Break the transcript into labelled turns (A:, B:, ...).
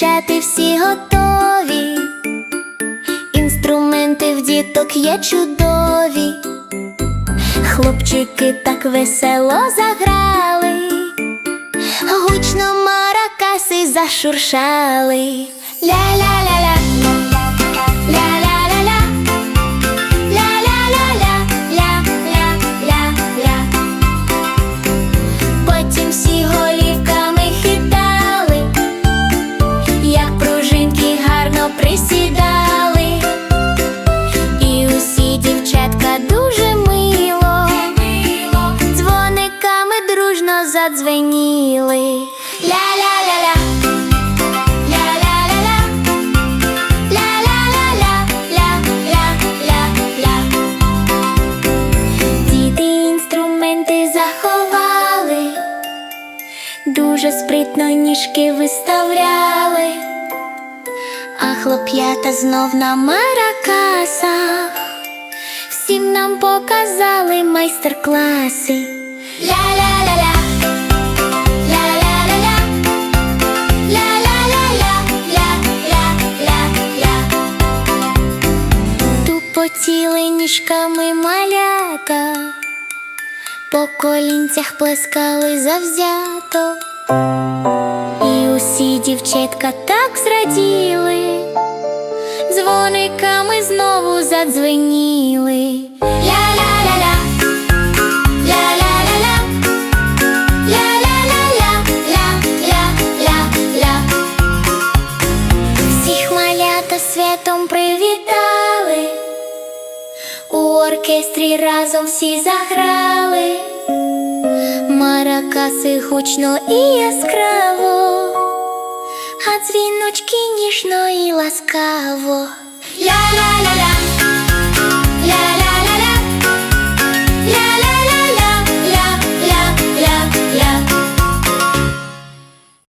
A: Дівчати всі готові, інструменти в діток є чудові, хлопчики так весело заграли, гучно маракаси зашуршали. Задзвеніли. Ля-ля-ля-ля, дуже спритно ніжки виставляли, а хлоп'ята знов на маракасах. Всім нам показали майстер-класи. Ля-ля-ля-ля, Тупотіли ніжками малята, по колінцях плескали завзято, і усі дівчатка так зраділи, дзвониками знову задзвеніли. Малята святом привітали, у оркестрі разом всі заграли, маракаси гучно і яскраво, а дзвіночки ніжно і ласкаво. Ля-ля-ля-ля,